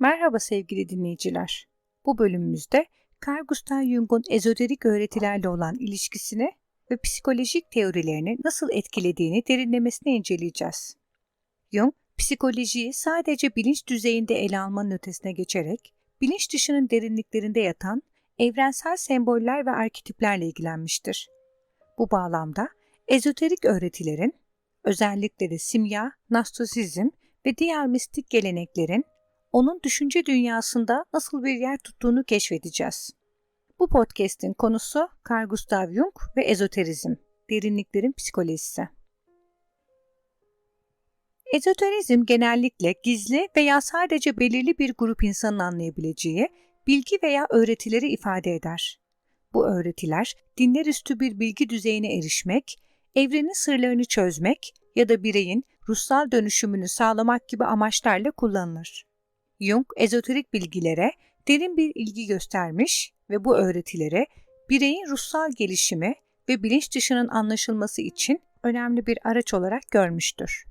Merhaba sevgili dinleyiciler. Bu bölümümüzde Carl Gustav Jung'un ezoterik öğretilerle olan ilişkisini ve psikolojik teorilerini nasıl etkilediğini derinlemesine inceleyeceğiz. Jung, psikolojiyi sadece bilinç düzeyinde ele almanın ötesine geçerek, bilinç dışının derinliklerinde yatan evrensel semboller ve arketiplerle ilgilenmiştir. Bu bağlamda ezoterik öğretilerin, özellikle de simya, nastosizm ve diğer mistik geleneklerin onun düşünce dünyasında nasıl bir yer tuttuğunu keşfedeceğiz. Bu podcast'in konusu Carl Gustav Jung ve ezoterizm, derinliklerin psikolojisi. Ezoterizm genellikle gizli veya sadece belirli bir grup insanın anlayabileceği bilgi veya öğretileri ifade eder. Bu öğretiler dinler üstü bir bilgi düzeyine erişmek, evrenin sırlarını çözmek ya da bireyin ruhsal dönüşümünü sağlamak gibi amaçlarla kullanılır. Jung ezoterik bilgilere derin bir ilgi göstermiş ve bu öğretilere bireyin ruhsal gelişimi ve bilinç dışının anlaşılması için önemli bir araç olarak görmüştür.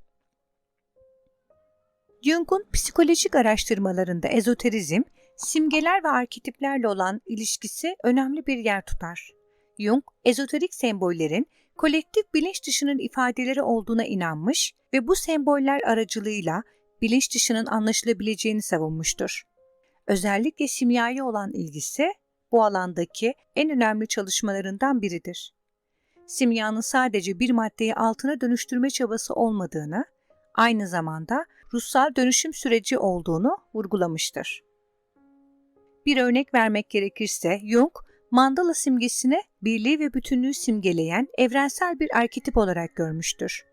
Jung'un psikolojik araştırmalarında ezoterizm, simgeler ve arketiplerle olan ilişkisi önemli bir yer tutar. Jung, ezoterik sembollerin kolektif bilinç dışının ifadeleri olduğuna inanmış ve bu semboller aracılığıyla bilinç dışının anlaşılabileceğini savunmuştur. Özellikle simyaya olan ilgisi bu alandaki en önemli çalışmalarından biridir. Simyanın sadece bir maddeyi altına dönüştürme çabası olmadığını, aynı zamanda ruhsal dönüşüm süreci olduğunu vurgulamıştır. Bir örnek vermek gerekirse Jung, mandala simgesini birliği ve bütünlüğü simgeleyen evrensel bir arketip olarak görmüştür.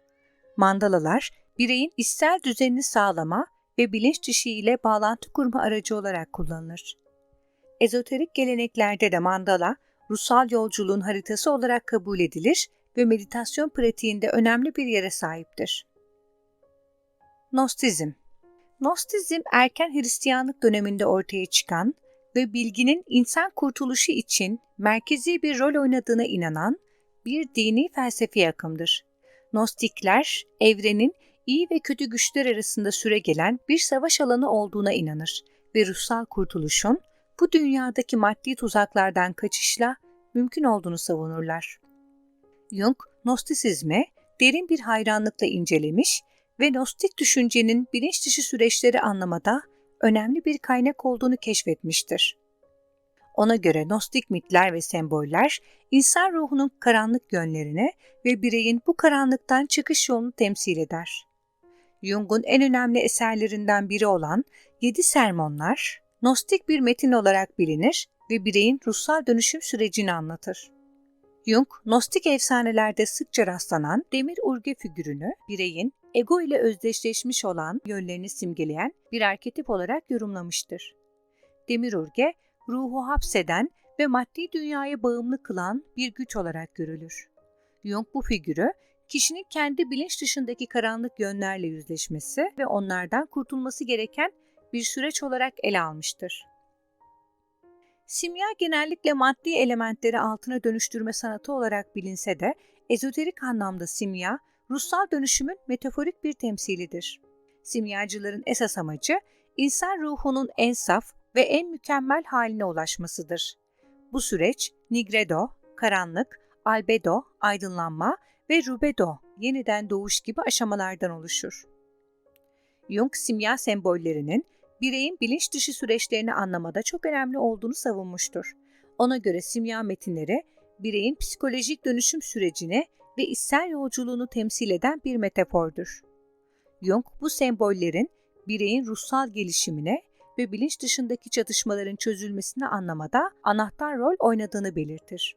Mandalalar bireyin içsel düzenini sağlama ve bilinç dışı ile bağlantı kurma aracı olarak kullanılır. Ezoterik geleneklerde de mandala, ruhsal yolculuğun haritası olarak kabul edilir ve meditasyon pratiğinde önemli bir yere sahiptir. Nostizm Nostizm erken Hristiyanlık döneminde ortaya çıkan ve bilginin insan kurtuluşu için merkezi bir rol oynadığına inanan bir dini felsefi akımdır. Nostikler, evrenin iyi ve kötü güçler arasında süre gelen bir savaş alanı olduğuna inanır ve ruhsal kurtuluşun bu dünyadaki maddi tuzaklardan kaçışla mümkün olduğunu savunurlar. Jung, Nostisizmi derin bir hayranlıkla incelemiş ve Gnostik düşüncenin bilinç dışı süreçleri anlamada önemli bir kaynak olduğunu keşfetmiştir. Ona göre Gnostik mitler ve semboller insan ruhunun karanlık yönlerini ve bireyin bu karanlıktan çıkış yolunu temsil eder. Jung'un en önemli eserlerinden biri olan Yedi Sermonlar, Gnostik bir metin olarak bilinir ve bireyin ruhsal dönüşüm sürecini anlatır. Jung, Gnostik efsanelerde sıkça rastlanan demir urge figürünü bireyin ego ile özdeşleşmiş olan yönlerini simgeleyen bir arketip olarak yorumlamıştır. Demir urge, ruhu hapseden ve maddi dünyaya bağımlı kılan bir güç olarak görülür. Jung bu figürü kişinin kendi bilinç dışındaki karanlık yönlerle yüzleşmesi ve onlardan kurtulması gereken bir süreç olarak ele almıştır. Simya genellikle maddi elementleri altına dönüştürme sanatı olarak bilinse de ezoterik anlamda simya, ruhsal dönüşümün metaforik bir temsilidir. Simyacıların esas amacı insan ruhunun en saf ve en mükemmel haline ulaşmasıdır. Bu süreç nigredo, karanlık, albedo, aydınlanma ve rubedo, yeniden doğuş gibi aşamalardan oluşur. Jung simya sembollerinin bireyin bilinç dışı süreçlerini anlamada çok önemli olduğunu savunmuştur. Ona göre simya metinleri bireyin psikolojik dönüşüm sürecini ve içsel yolculuğunu temsil eden bir metafordur. Jung bu sembollerin bireyin ruhsal gelişimine ve bilinç dışındaki çatışmaların çözülmesini anlamada anahtar rol oynadığını belirtir.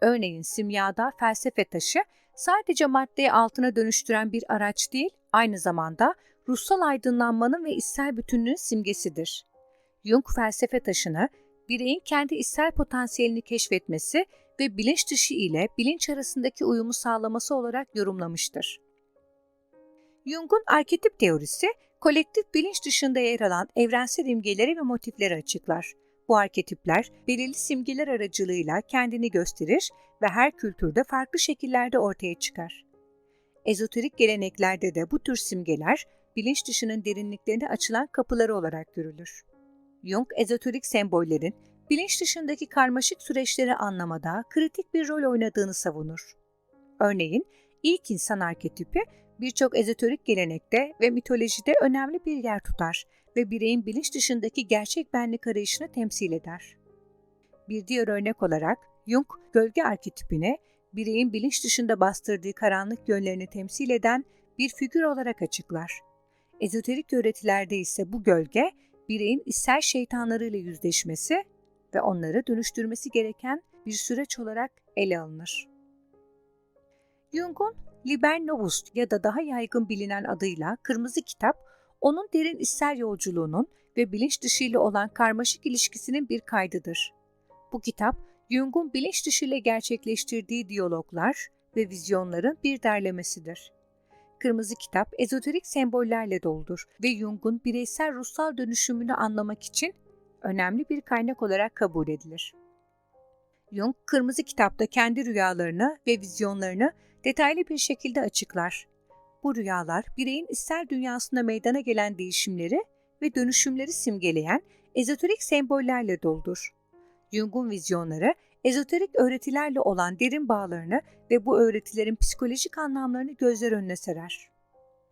Örneğin simyada felsefe taşı sadece maddeyi altına dönüştüren bir araç değil, aynı zamanda ruhsal aydınlanmanın ve içsel bütünlüğün simgesidir. Jung felsefe taşını bireyin kendi içsel potansiyelini keşfetmesi ve bilinç dışı ile bilinç arasındaki uyumu sağlaması olarak yorumlamıştır. Jung'un arketip teorisi, kolektif bilinç dışında yer alan evrensel imgeleri ve motifleri açıklar. Bu arketipler belirli simgeler aracılığıyla kendini gösterir ve her kültürde farklı şekillerde ortaya çıkar. Ezoterik geleneklerde de bu tür simgeler bilinç dışının derinliklerine açılan kapıları olarak görülür. Jung, ezoterik sembollerin bilinç dışındaki karmaşık süreçleri anlamada kritik bir rol oynadığını savunur. Örneğin, ilk insan arketipi birçok ezoterik gelenekte ve mitolojide önemli bir yer tutar ve bireyin bilinç dışındaki gerçek benlik arayışını temsil eder. Bir diğer örnek olarak Jung, gölge arketipine bireyin bilinç dışında bastırdığı karanlık yönlerini temsil eden bir figür olarak açıklar. Ezoterik öğretilerde ise bu gölge bireyin içsel şeytanlarıyla yüzleşmesi ve onları dönüştürmesi gereken bir süreç olarak ele alınır. Jung'un Liber Novus ya da daha yaygın bilinen adıyla Kırmızı Kitap, onun derin içsel yolculuğunun ve bilinç dışıyla olan karmaşık ilişkisinin bir kaydıdır. Bu kitap, Jung'un bilinç dışıyla gerçekleştirdiği diyaloglar ve vizyonların bir derlemesidir. Kırmızı Kitap ezoterik sembollerle doldur ve Jung'un bireysel ruhsal dönüşümünü anlamak için önemli bir kaynak olarak kabul edilir. Jung, Kırmızı Kitap'ta kendi rüyalarını ve vizyonlarını detaylı bir şekilde açıklar. Bu rüyalar bireyin ister dünyasında meydana gelen değişimleri ve dönüşümleri simgeleyen ezoterik sembollerle doldur. Jung'un vizyonları ezoterik öğretilerle olan derin bağlarını ve bu öğretilerin psikolojik anlamlarını gözler önüne serer.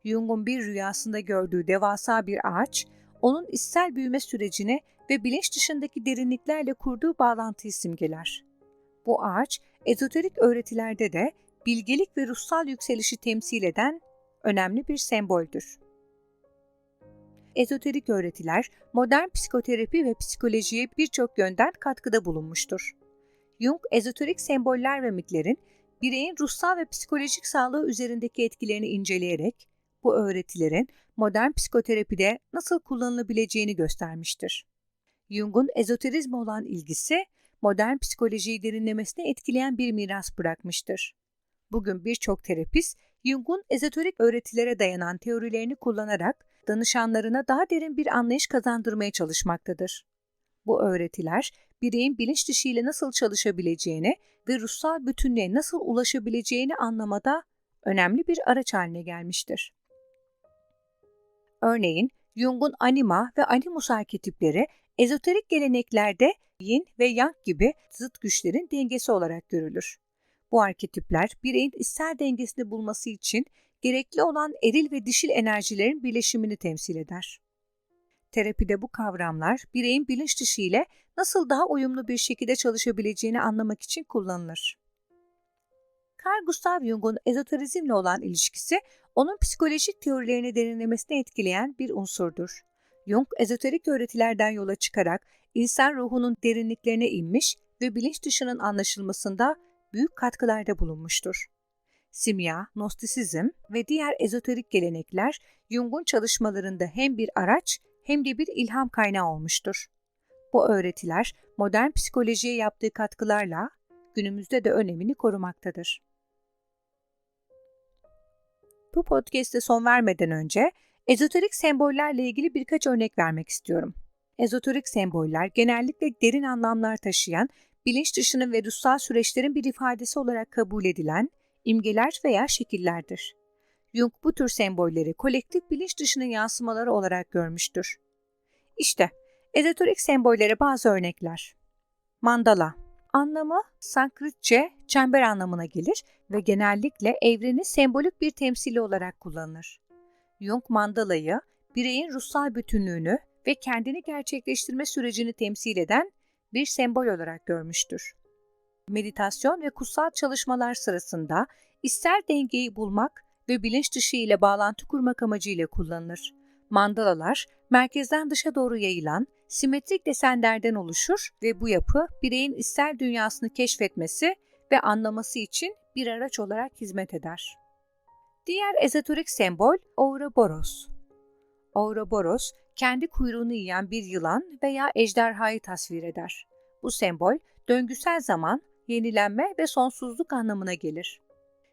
Jung'un bir rüyasında gördüğü devasa bir ağaç, onun içsel büyüme sürecini ve bilinç dışındaki derinliklerle kurduğu bağlantıyı simgeler. Bu ağaç, ezoterik öğretilerde de bilgelik ve ruhsal yükselişi temsil eden önemli bir semboldür. Ezoterik öğretiler, modern psikoterapi ve psikolojiye birçok yönden katkıda bulunmuştur. Jung, ezoterik semboller ve mitlerin bireyin ruhsal ve psikolojik sağlığı üzerindeki etkilerini inceleyerek bu öğretilerin modern psikoterapide nasıl kullanılabileceğini göstermiştir. Jung'un ezoterizme olan ilgisi modern psikolojiyi derinlemesine etkileyen bir miras bırakmıştır. Bugün birçok terapist Jung'un ezoterik öğretilere dayanan teorilerini kullanarak danışanlarına daha derin bir anlayış kazandırmaya çalışmaktadır. Bu öğretiler bireyin bilinç dışı ile nasıl çalışabileceğini ve ruhsal bütünlüğe nasıl ulaşabileceğini anlamada önemli bir araç haline gelmiştir. Örneğin Jung'un anima ve animus arketipleri ezoterik geleneklerde yin ve yang gibi zıt güçlerin dengesi olarak görülür. Bu arketipler bireyin içsel dengesini bulması için gerekli olan eril ve dişil enerjilerin birleşimini temsil eder. Terapide bu kavramlar bireyin bilinç dışı ile nasıl daha uyumlu bir şekilde çalışabileceğini anlamak için kullanılır. Carl Gustav Jung'un ezoterizmle olan ilişkisi onun psikolojik teorilerini derinlemesine etkileyen bir unsurdur. Jung, ezoterik öğretilerden yola çıkarak insan ruhunun derinliklerine inmiş ve bilinç dışının anlaşılmasında büyük katkılarda bulunmuştur. Simya, Nostisizm ve diğer ezoterik gelenekler Jung'un çalışmalarında hem bir araç hem de bir ilham kaynağı olmuştur. Bu öğretiler modern psikolojiye yaptığı katkılarla günümüzde de önemini korumaktadır. Bu podcast'e son vermeden önce ezoterik sembollerle ilgili birkaç örnek vermek istiyorum. Ezoterik semboller genellikle derin anlamlar taşıyan, bilinç dışının ve ruhsal süreçlerin bir ifadesi olarak kabul edilen imgeler veya şekillerdir. Jung bu tür sembolleri kolektif bilinç dışının yansımaları olarak görmüştür. İşte ezoterik sembollere bazı örnekler. Mandala Anlamı Sanskritçe çember anlamına gelir ve genellikle evrenin sembolik bir temsili olarak kullanılır. Jung mandalayı bireyin ruhsal bütünlüğünü ve kendini gerçekleştirme sürecini temsil eden bir sembol olarak görmüştür. Meditasyon ve kutsal çalışmalar sırasında ister dengeyi bulmak ve bilinç dışı ile bağlantı kurmak amacıyla kullanılır. Mandalalar merkezden dışa doğru yayılan simetrik desenlerden oluşur ve bu yapı bireyin ister dünyasını keşfetmesi ve anlaması için bir araç olarak hizmet eder. Diğer ezoterik sembol Ouroboros. Ouroboros, kendi kuyruğunu yiyen bir yılan veya ejderhayı tasvir eder. Bu sembol, döngüsel zaman, yenilenme ve sonsuzluk anlamına gelir.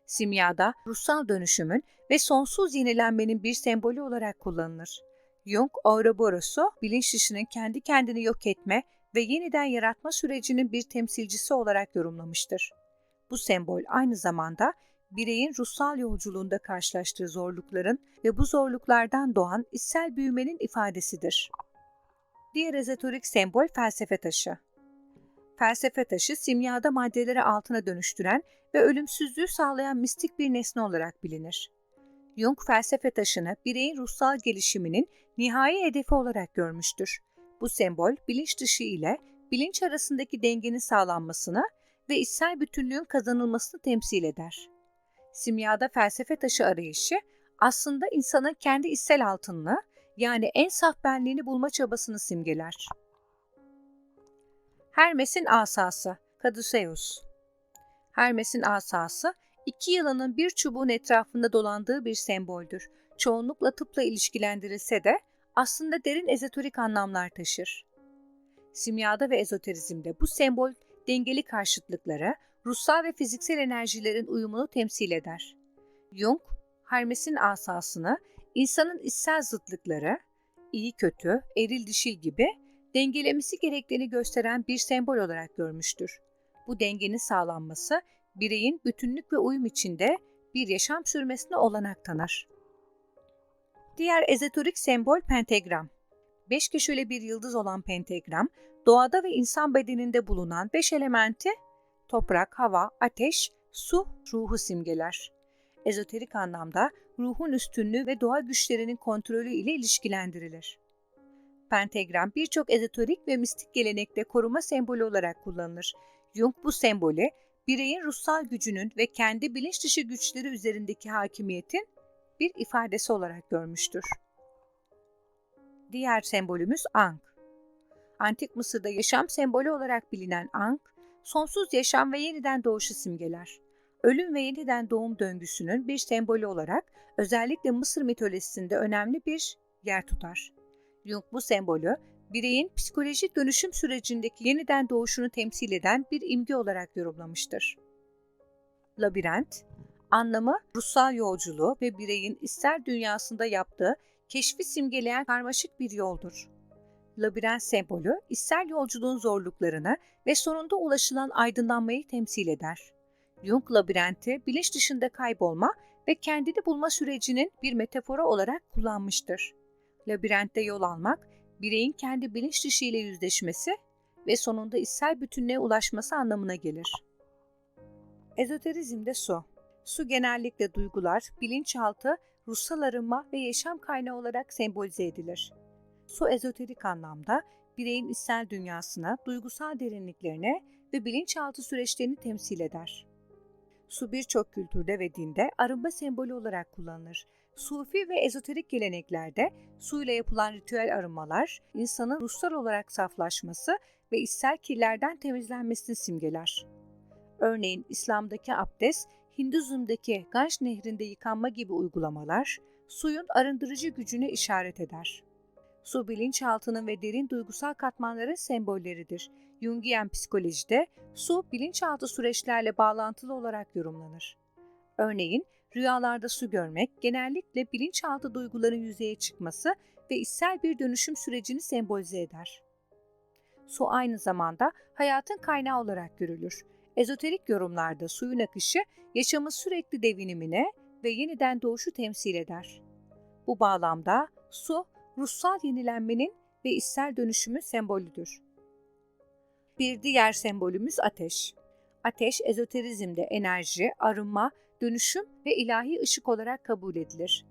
Simyada ruhsal dönüşümün ve sonsuz yenilenmenin bir sembolü olarak kullanılır. Jung, Ouroboros'u bilinç dışının kendi kendini yok etme ve yeniden yaratma sürecinin bir temsilcisi olarak yorumlamıştır. Bu sembol aynı zamanda bireyin ruhsal yolculuğunda karşılaştığı zorlukların ve bu zorluklardan doğan içsel büyümenin ifadesidir. Diğer ezoterik sembol felsefe taşı. Felsefe taşı simyada maddeleri altına dönüştüren ve ölümsüzlüğü sağlayan mistik bir nesne olarak bilinir. Jung felsefe taşını bireyin ruhsal gelişiminin nihai hedefi olarak görmüştür. Bu sembol bilinç dışı ile bilinç arasındaki dengenin sağlanmasını ve içsel bütünlüğün kazanılmasını temsil eder. Simyada felsefe taşı arayışı aslında insanın kendi içsel altınını yani en saf benliğini bulma çabasını simgeler. Hermes'in asası Caduceus Hermes'in asası iki yılanın bir çubuğun etrafında dolandığı bir semboldür. Çoğunlukla tıpla ilişkilendirilse de aslında derin ezoterik anlamlar taşır. Simyada ve ezoterizmde bu sembol dengeli karşıtlıkları, ruhsal ve fiziksel enerjilerin uyumunu temsil eder. Jung, Hermes'in asasını insanın içsel zıtlıkları, iyi kötü, eril dişil gibi dengelemesi gerektiğini gösteren bir sembol olarak görmüştür. Bu dengenin sağlanması bireyin bütünlük ve uyum içinde bir yaşam sürmesine olanak tanır. Diğer ezoterik sembol pentagram. Beş köşeli bir yıldız olan pentagram, doğada ve insan bedeninde bulunan beş elementi toprak, hava, ateş, su, ruhu simgeler. Ezoterik anlamda ruhun üstünlüğü ve doğa güçlerinin kontrolü ile ilişkilendirilir. Pentagram birçok ezoterik ve mistik gelenekte koruma sembolü olarak kullanılır. Jung bu sembolü bireyin ruhsal gücünün ve kendi bilinç dışı güçleri üzerindeki hakimiyetin bir ifadesi olarak görmüştür. Diğer sembolümüz Ankh. Antik Mısır'da yaşam sembolü olarak bilinen Ankh, sonsuz yaşam ve yeniden doğuşu simgeler. Ölüm ve yeniden doğum döngüsünün bir sembolü olarak özellikle Mısır mitolojisinde önemli bir yer tutar. Jung bu sembolü bireyin psikolojik dönüşüm sürecindeki yeniden doğuşunu temsil eden bir imge olarak yorumlamıştır. Labirent, anlamı ruhsal yolculuğu ve bireyin ister dünyasında yaptığı keşfi simgeleyen karmaşık bir yoldur. Labirent sembolü ister yolculuğun zorluklarını ve sonunda ulaşılan aydınlanmayı temsil eder. Jung labirenti bilinç dışında kaybolma ve kendini bulma sürecinin bir metaforu olarak kullanmıştır. Labirentte yol almak, bireyin kendi bilinç dışı ile yüzleşmesi ve sonunda içsel bütünlüğe ulaşması anlamına gelir. Ezoterizmde su. Su genellikle duygular, bilinçaltı, ruhsal arınma ve yaşam kaynağı olarak sembolize edilir. Su ezoterik anlamda bireyin içsel dünyasına, duygusal derinliklerine ve bilinçaltı süreçlerini temsil eder. Su birçok kültürde ve dinde arınma sembolü olarak kullanılır. Sufi ve ezoterik geleneklerde suyla yapılan ritüel arınmalar, insanın ruhsal olarak saflaşması ve içsel kirlerden temizlenmesini simgeler. Örneğin İslam'daki abdest, Hinduizm'daki Ganj nehrinde yıkanma gibi uygulamalar, suyun arındırıcı gücüne işaret eder. Su bilinçaltının ve derin duygusal katmanların sembolleridir. Jungian psikolojide su bilinçaltı süreçlerle bağlantılı olarak yorumlanır. Örneğin rüyalarda su görmek genellikle bilinçaltı duyguların yüzeye çıkması ve içsel bir dönüşüm sürecini sembolize eder. Su aynı zamanda hayatın kaynağı olarak görülür. Ezoterik yorumlarda suyun akışı yaşamın sürekli devinimine ve yeniden doğuşu temsil eder. Bu bağlamda su ruhsal yenilenmenin ve içsel dönüşümün sembolüdür. Bir diğer sembolümüz ateş. Ateş ezoterizmde enerji, arınma, dönüşüm ve ilahi ışık olarak kabul edilir.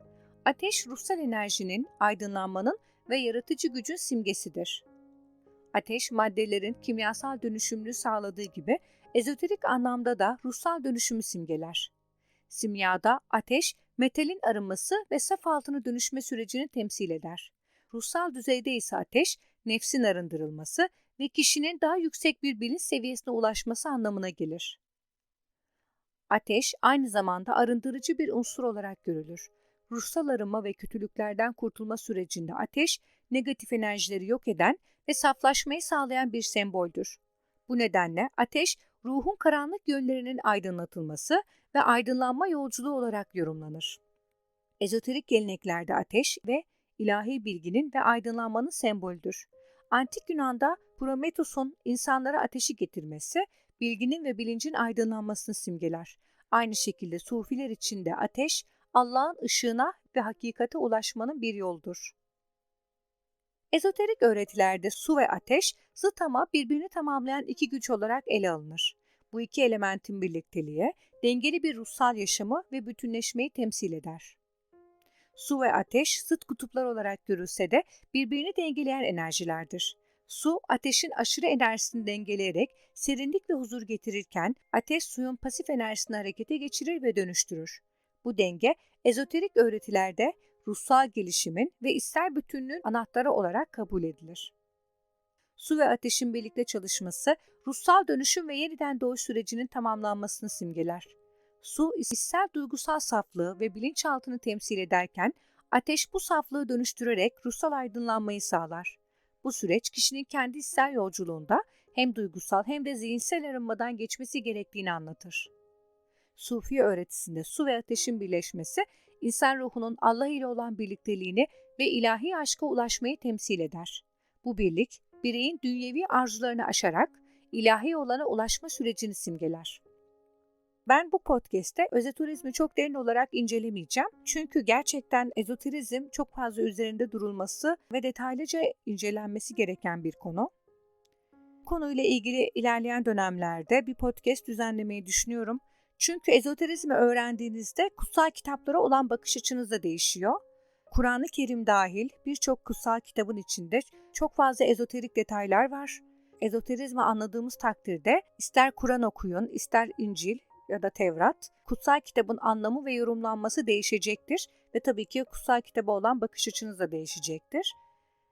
Ateş ruhsal enerjinin, aydınlanmanın ve yaratıcı gücün simgesidir. Ateş maddelerin kimyasal dönüşümünü sağladığı gibi ezoterik anlamda da ruhsal dönüşümü simgeler. Simyada ateş metalin arınması ve saf altına dönüşme sürecini temsil eder. Ruhsal düzeyde ise ateş, nefsin arındırılması ve kişinin daha yüksek bir bilinç seviyesine ulaşması anlamına gelir. Ateş aynı zamanda arındırıcı bir unsur olarak görülür. Ruhsal arınma ve kötülüklerden kurtulma sürecinde ateş, negatif enerjileri yok eden ve saflaşmayı sağlayan bir semboldür. Bu nedenle ateş, ruhun karanlık yönlerinin aydınlatılması ve aydınlanma yolculuğu olarak yorumlanır. Ezoterik geleneklerde ateş ve ilahi bilginin ve aydınlanmanın sembolüdür. Antik Yunan'da Prometheus'un insanlara ateşi getirmesi, bilginin ve bilincin aydınlanmasını simgeler. Aynı şekilde sufiler için de ateş Allah'ın ışığına ve hakikate ulaşmanın bir yoldur. Ezoterik öğretilerde su ve ateş zıt ama birbirini tamamlayan iki güç olarak ele alınır. Bu iki elementin birlikteliği dengeli bir ruhsal yaşamı ve bütünleşmeyi temsil eder. Su ve ateş zıt kutuplar olarak görülse de birbirini dengeleyen enerjilerdir. Su, ateşin aşırı enerjisini dengeleyerek serinlik ve huzur getirirken ateş suyun pasif enerjisini harekete geçirir ve dönüştürür. Bu denge ezoterik öğretilerde ruhsal gelişimin ve ister bütünlüğün anahtarı olarak kabul edilir. Su ve ateşin birlikte çalışması ruhsal dönüşüm ve yeniden doğuş sürecinin tamamlanmasını simgeler. Su ister duygusal saflığı ve bilinçaltını temsil ederken ateş bu saflığı dönüştürerek ruhsal aydınlanmayı sağlar. Bu süreç kişinin kendi içsel yolculuğunda hem duygusal hem de zihinsel arınmadan geçmesi gerektiğini anlatır. Sufi öğretisinde su ve ateşin birleşmesi insan ruhunun Allah ile olan birlikteliğini ve ilahi aşka ulaşmayı temsil eder. Bu birlik bireyin dünyevi arzularını aşarak ilahi olana ulaşma sürecini simgeler. Ben bu podcast'te ezoterizmi çok derin olarak incelemeyeceğim. Çünkü gerçekten ezoterizm çok fazla üzerinde durulması ve detaylıca incelenmesi gereken bir konu. Konuyla ilgili ilerleyen dönemlerde bir podcast düzenlemeyi düşünüyorum. Çünkü ezoterizmi öğrendiğinizde kutsal kitaplara olan bakış açınız da değişiyor. Kur'an-ı Kerim dahil birçok kutsal kitabın içinde çok fazla ezoterik detaylar var. Ezoterizmi anladığımız takdirde ister Kur'an okuyun, ister İncil ya da Tevrat, kutsal kitabın anlamı ve yorumlanması değişecektir ve tabii ki kutsal kitaba olan bakış açınız da değişecektir.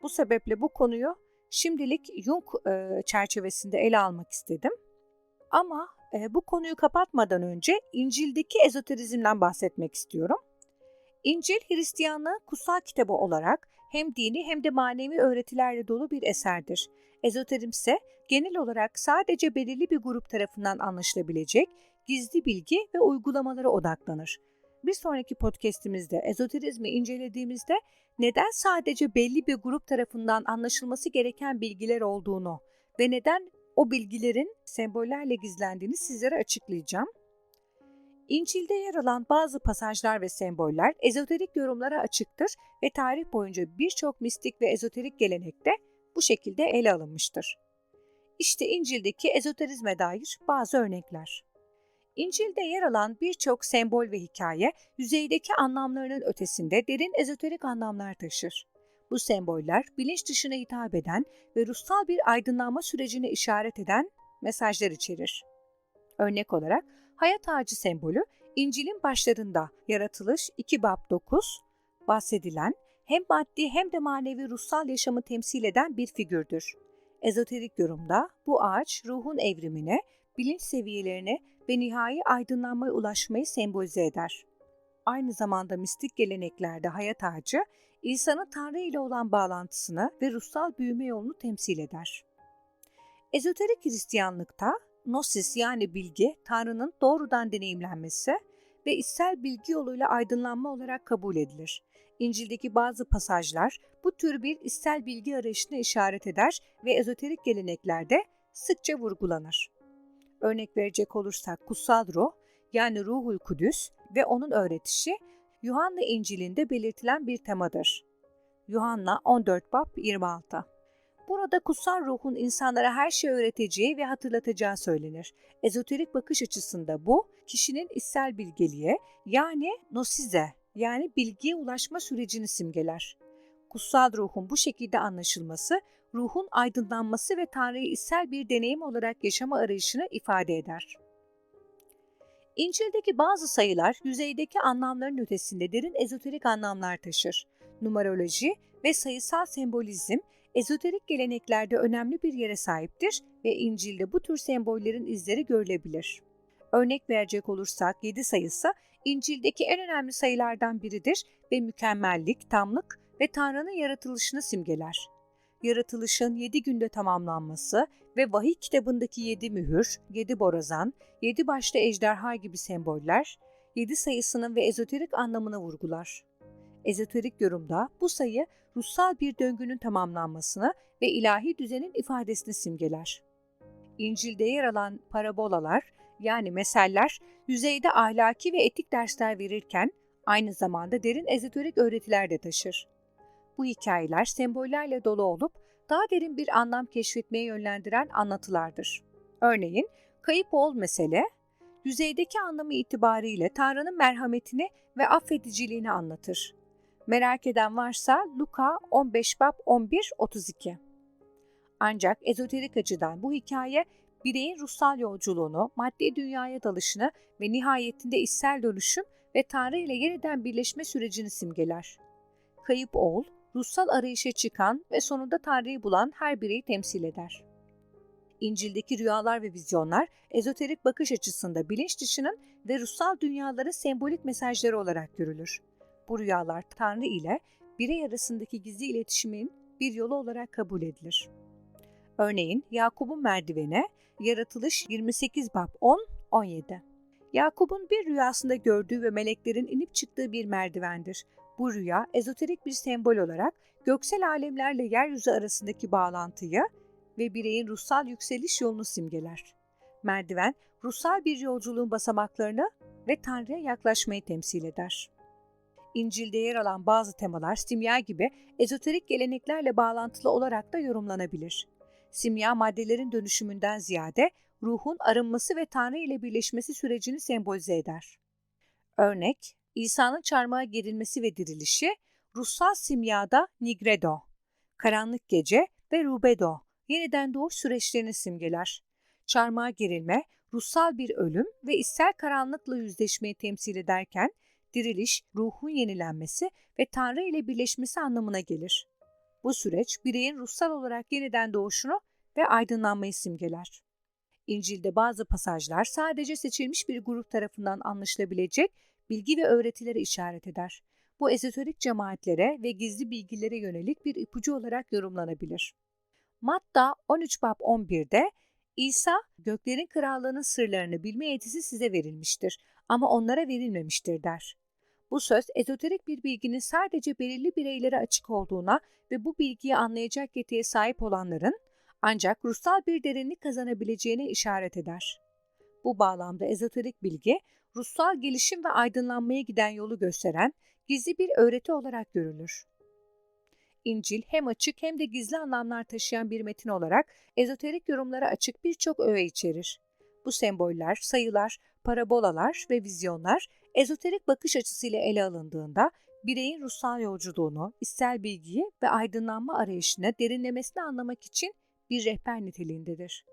Bu sebeple bu konuyu şimdilik Jung e, çerçevesinde ele almak istedim. Ama e, bu konuyu kapatmadan önce İncil'deki ezoterizmden bahsetmek istiyorum. İncil Hristiyanlığı kutsal kitabı olarak hem dini hem de manevi öğretilerle dolu bir eserdir. Ezoterizm ise genel olarak sadece belirli bir grup tarafından anlaşılabilecek gizli bilgi ve uygulamalara odaklanır. Bir sonraki podcast'imizde ezoterizmi incelediğimizde neden sadece belli bir grup tarafından anlaşılması gereken bilgiler olduğunu ve neden o bilgilerin sembollerle gizlendiğini sizlere açıklayacağım. İncil'de yer alan bazı pasajlar ve semboller ezoterik yorumlara açıktır ve tarih boyunca birçok mistik ve ezoterik gelenekte bu şekilde ele alınmıştır. İşte İncil'deki ezoterizme dair bazı örnekler. İncil'de yer alan birçok sembol ve hikaye yüzeydeki anlamlarının ötesinde derin ezoterik anlamlar taşır. Bu semboller bilinç dışına hitap eden ve ruhsal bir aydınlanma sürecine işaret eden mesajlar içerir. Örnek olarak hayat ağacı sembolü İncil'in başlarında yaratılış 2 bab 9 bahsedilen hem maddi hem de manevi ruhsal yaşamı temsil eden bir figürdür. Ezoterik yorumda bu ağaç ruhun evrimine, bilinç seviyelerine ve nihai aydınlanmaya ulaşmayı sembolize eder. Aynı zamanda mistik geleneklerde hayat ağacı, insanın Tanrı ile olan bağlantısını ve ruhsal büyüme yolunu temsil eder. Ezoterik Hristiyanlıkta Gnosis yani bilgi, Tanrı'nın doğrudan deneyimlenmesi ve içsel bilgi yoluyla aydınlanma olarak kabul edilir. İncil'deki bazı pasajlar bu tür bir içsel bilgi arayışına işaret eder ve ezoterik geleneklerde sıkça vurgulanır. Örnek verecek olursak kutsal ruh yani ruhul kudüs ve onun öğretişi Yuhanna İncil'inde belirtilen bir temadır. Yuhanna 14 bab 26 Burada kutsal ruhun insanlara her şeyi öğreteceği ve hatırlatacağı söylenir. Ezoterik bakış açısında bu, kişinin içsel bilgeliğe yani nosize yani bilgiye ulaşma sürecini simgeler. Kutsal ruhun bu şekilde anlaşılması, ruhun aydınlanması ve Tanrı'yı içsel bir deneyim olarak yaşama arayışını ifade eder. İncil'deki bazı sayılar yüzeydeki anlamların ötesinde derin ezoterik anlamlar taşır. Numeroloji ve sayısal sembolizm ezoterik geleneklerde önemli bir yere sahiptir ve İncil'de bu tür sembollerin izleri görülebilir. Örnek verecek olursak 7 sayısı İncil'deki en önemli sayılardan biridir ve mükemmellik, tamlık ve Tanrı'nın yaratılışını simgeler. Yaratılışın 7 günde tamamlanması ve vahiy kitabındaki 7 mühür, 7 borazan, 7 başlı ejderha gibi semboller, 7 sayısının ve ezoterik anlamını vurgular. Ezoterik yorumda bu sayı ruhsal bir döngünün tamamlanmasını ve ilahi düzenin ifadesini simgeler. İncil'de yer alan parabolalar Yani meseller yüzeyde ahlaki ve etik dersler verirken aynı zamanda derin ezoterik öğretiler de taşır. Bu hikayeler sembollerle dolu olup daha derin bir anlam keşfetmeye yönlendiren anlatılardır. Örneğin kayıp oğul mesele, yüzeydeki anlamı itibariyle Tanrı'nın merhametini ve affediciliğini anlatır. Merak eden varsa Luka 15 bab 11 32. Ancak ezoterik açıdan bu hikaye bireyin ruhsal yolculuğunu, maddi dünyaya dalışını ve nihayetinde içsel dönüşüm ve Tanrı ile yeniden birleşme sürecini simgeler. Kayıp oğul, ruhsal arayışa çıkan ve sonunda Tanrı'yı bulan her bireyi temsil eder. İncil'deki rüyalar ve vizyonlar ezoterik bakış açısında bilinç dışının ve ruhsal dünyaların sembolik mesajları olarak görülür. Bu rüyalar Tanrı ile birey arasındaki gizli iletişimin bir yolu olarak kabul edilir. Örneğin Yakup'un merdiveni Yaratılış 28 bab 10 17. Yakup'un bir rüyasında gördüğü ve meleklerin inip çıktığı bir merdivendir. Bu rüya ezoterik bir sembol olarak göksel alemlerle yeryüzü arasındaki bağlantıyı ve bireyin ruhsal yükseliş yolunu simgeler. Merdiven, ruhsal bir yolculuğun basamaklarını ve Tanrı'ya yaklaşmayı temsil eder. İncil'de yer alan bazı temalar simya gibi ezoterik geleneklerle bağlantılı olarak da yorumlanabilir. Simya maddelerin dönüşümünden ziyade ruhun arınması ve Tanrı ile birleşmesi sürecini sembolize eder. Örnek, İsa'nın çarmıha gerilmesi ve dirilişi, ruhsal simyada nigredo, karanlık gece ve rubedo, yeniden doğuş süreçlerini simgeler. Çarmıha gerilme, ruhsal bir ölüm ve içsel karanlıkla yüzleşmeyi temsil ederken, diriliş, ruhun yenilenmesi ve Tanrı ile birleşmesi anlamına gelir. Bu süreç bireyin ruhsal olarak yeniden doğuşunu ve aydınlanmayı simgeler. İncil'de bazı pasajlar sadece seçilmiş bir grup tarafından anlaşılabilecek bilgi ve öğretilere işaret eder. Bu ezoterik cemaatlere ve gizli bilgilere yönelik bir ipucu olarak yorumlanabilir. Matta 13 bab 11'de İsa, göklerin krallığının sırlarını bilme yetisi size verilmiştir ama onlara verilmemiştir der. Bu söz ezoterik bir bilginin sadece belirli bireylere açık olduğuna ve bu bilgiyi anlayacak yetiye sahip olanların ancak ruhsal bir derinlik kazanabileceğine işaret eder. Bu bağlamda ezoterik bilgi, ruhsal gelişim ve aydınlanmaya giden yolu gösteren gizli bir öğreti olarak görülür. İncil hem açık hem de gizli anlamlar taşıyan bir metin olarak ezoterik yorumlara açık birçok öğe içerir. Bu semboller, sayılar, parabolalar ve vizyonlar ezoterik bakış açısıyla ele alındığında bireyin ruhsal yolculuğunu, içsel bilgiyi ve aydınlanma arayışını derinlemesine anlamak için bir rehber niteliğindedir.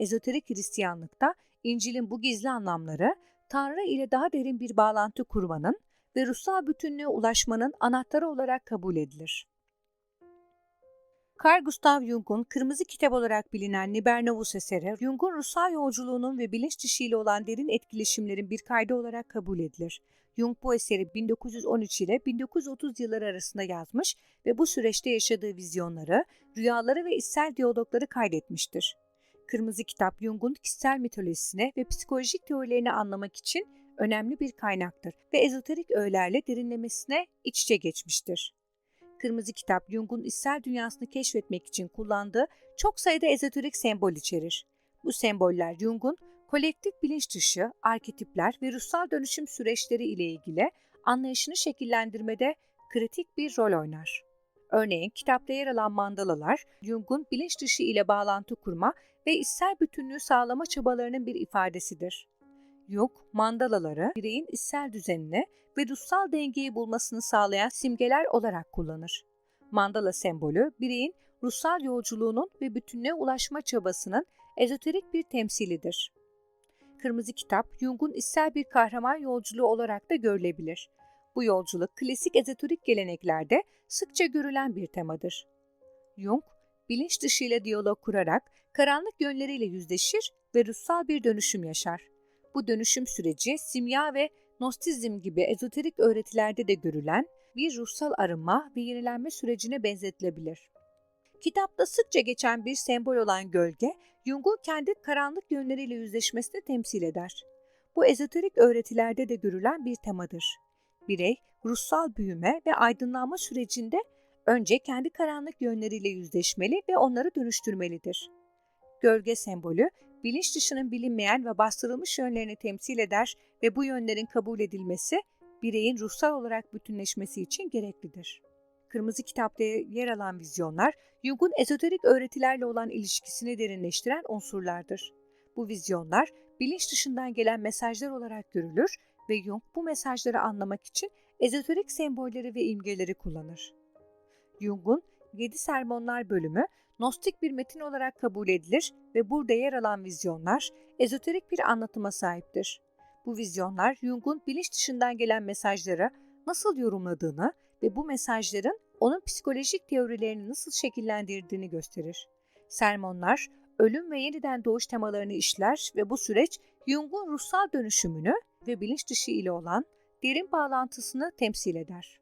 Ezoterik Hristiyanlıkta İncil'in bu gizli anlamları Tanrı ile daha derin bir bağlantı kurmanın ve ruhsal bütünlüğe ulaşmanın anahtarı olarak kabul edilir. Carl Gustav Jung'un Kırmızı Kitap olarak bilinen Liber Novus eseri, Jung'un ruhsal yolculuğunun ve bilinç dışıyla olan derin etkileşimlerin bir kaydı olarak kabul edilir. Jung bu eseri 1913 ile 1930 yılları arasında yazmış ve bu süreçte yaşadığı vizyonları, rüyaları ve içsel diyalogları kaydetmiştir. Kırmızı Kitap Jung'un kişisel mitolojisine ve psikolojik teorilerini anlamak için önemli bir kaynaktır ve ezoterik öğelerle derinlemesine iç içe geçmiştir. Kırmızı Kitap Jung'un içsel dünyasını keşfetmek için kullandığı çok sayıda ezoterik sembol içerir. Bu semboller Jung'un kolektif bilinç dışı, arketipler ve ruhsal dönüşüm süreçleri ile ilgili anlayışını şekillendirmede kritik bir rol oynar. Örneğin kitapta yer alan mandalalar, Jung'un bilinç dışı ile bağlantı kurma ve içsel bütünlüğü sağlama çabalarının bir ifadesidir. Jung, mandalaları bireyin içsel düzenini ve ruhsal dengeyi bulmasını sağlayan simgeler olarak kullanır. Mandala sembolü, bireyin ruhsal yolculuğunun ve bütünlüğe ulaşma çabasının ezoterik bir temsilidir. Kırmızı Kitap, Jung'un içsel bir kahraman yolculuğu olarak da görülebilir. Bu yolculuk klasik ezoterik geleneklerde sıkça görülen bir temadır. Jung, bilinç dışıyla diyalog kurarak karanlık yönleriyle yüzleşir ve ruhsal bir dönüşüm yaşar. Bu dönüşüm süreci simya ve Nostizm gibi ezoterik öğretilerde de görülen bir ruhsal arınma ve yenilenme sürecine benzetilebilir. Kitapta sıkça geçen bir sembol olan gölge, Jung'un kendi karanlık yönleriyle yüzleşmesini temsil eder. Bu ezoterik öğretilerde de görülen bir temadır. Birey, ruhsal büyüme ve aydınlanma sürecinde önce kendi karanlık yönleriyle yüzleşmeli ve onları dönüştürmelidir. Gölge sembolü, bilinç dışının bilinmeyen ve bastırılmış yönlerini temsil eder ve bu yönlerin kabul edilmesi bireyin ruhsal olarak bütünleşmesi için gereklidir. Kırmızı kitapta yer alan vizyonlar, Jung'un ezoterik öğretilerle olan ilişkisini derinleştiren unsurlardır. Bu vizyonlar bilinç dışından gelen mesajlar olarak görülür ve Jung bu mesajları anlamak için ezoterik sembolleri ve imgeleri kullanır. Jung'un Yedi Sermonlar bölümü Gnostik bir metin olarak kabul edilir ve burada yer alan vizyonlar ezoterik bir anlatıma sahiptir. Bu vizyonlar Jung'un bilinç dışından gelen mesajları nasıl yorumladığını ve bu mesajların onun psikolojik teorilerini nasıl şekillendirdiğini gösterir. Sermonlar ölüm ve yeniden doğuş temalarını işler ve bu süreç Jung'un ruhsal dönüşümünü ve bilinç dışı ile olan derin bağlantısını temsil eder.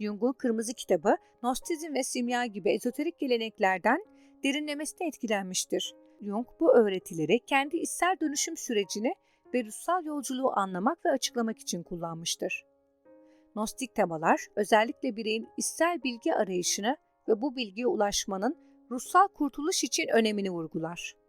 Jung'un Kırmızı Kitabı, Nostizm ve simya gibi ezoterik geleneklerden derinlemesine etkilenmiştir. Jung bu öğretileri kendi içsel dönüşüm sürecini ve ruhsal yolculuğu anlamak ve açıklamak için kullanmıştır. Gnostik temalar özellikle bireyin içsel bilgi arayışını ve bu bilgiye ulaşmanın ruhsal kurtuluş için önemini vurgular.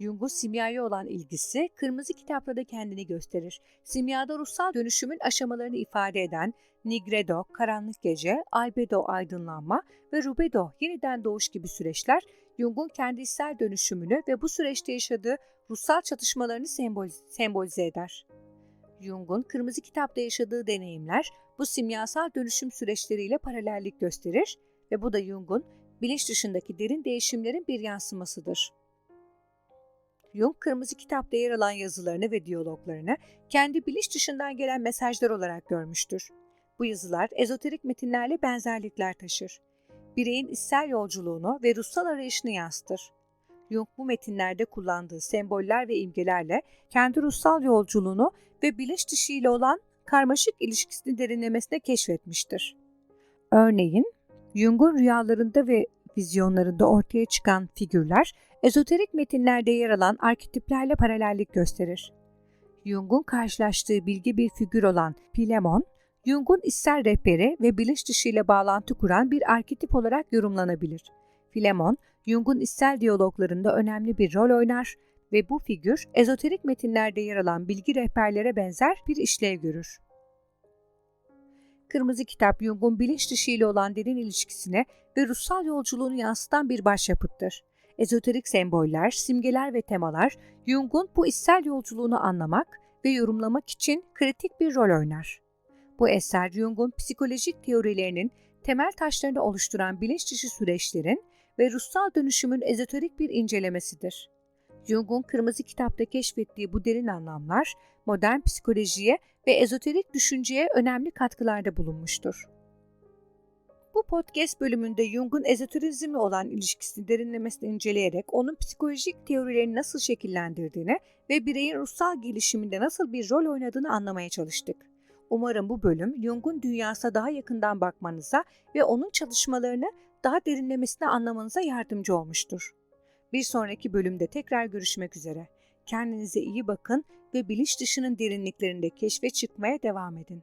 Jung'un simyaya olan ilgisi kırmızı kitapta da kendini gösterir. Simyada ruhsal dönüşümün aşamalarını ifade eden nigredo, karanlık gece, albedo, aydınlanma ve rubedo, yeniden doğuş gibi süreçler Jung'un kendisel dönüşümünü ve bu süreçte yaşadığı ruhsal çatışmalarını sembol sembolize eder. Jung'un kırmızı kitapta yaşadığı deneyimler bu simyasal dönüşüm süreçleriyle paralellik gösterir ve bu da Jung'un bilinç dışındaki derin değişimlerin bir yansımasıdır. Jung, Kırmızı Kitap'ta yer alan yazılarını ve diyaloglarını kendi bilinç dışından gelen mesajlar olarak görmüştür. Bu yazılar ezoterik metinlerle benzerlikler taşır. Bireyin içsel yolculuğunu ve ruhsal arayışını yansıtır. Jung bu metinlerde kullandığı semboller ve imgelerle kendi ruhsal yolculuğunu ve bilinç dışı ile olan karmaşık ilişkisini derinlemesine keşfetmiştir. Örneğin, Jung'un rüyalarında ve vizyonlarında ortaya çıkan figürler ezoterik metinlerde yer alan arketiplerle paralellik gösterir. Jung'un karşılaştığı bilgi bir figür olan Pilemon, Jung'un içsel rehberi ve bilinç dışı ile bağlantı kuran bir arketip olarak yorumlanabilir. Filemon, Jung'un içsel diyaloglarında önemli bir rol oynar ve bu figür ezoterik metinlerde yer alan bilgi rehberlere benzer bir işlev görür. Kırmızı Kitap Jung'un bilinç dışı ile olan derin ilişkisine ve ruhsal yolculuğunu yansıtan bir başyapıttır. Ezoterik semboller, simgeler ve temalar Jung'un bu içsel yolculuğunu anlamak ve yorumlamak için kritik bir rol oynar. Bu eser Jung'un psikolojik teorilerinin temel taşlarını oluşturan bilinç dışı süreçlerin ve ruhsal dönüşümün ezoterik bir incelemesidir. Jung'un Kırmızı Kitap'ta keşfettiği bu derin anlamlar, modern psikolojiye ve ezoterik düşünceye önemli katkılarda bulunmuştur. Bu podcast bölümünde Jung'un ezoterizmle olan ilişkisini derinlemesine inceleyerek onun psikolojik teorilerini nasıl şekillendirdiğini ve bireyin ruhsal gelişiminde nasıl bir rol oynadığını anlamaya çalıştık. Umarım bu bölüm Jung'un dünyasına daha yakından bakmanıza ve onun çalışmalarını daha derinlemesine anlamanıza yardımcı olmuştur. Bir sonraki bölümde tekrar görüşmek üzere. Kendinize iyi bakın ve bilinç dışının derinliklerinde keşfe çıkmaya devam edin.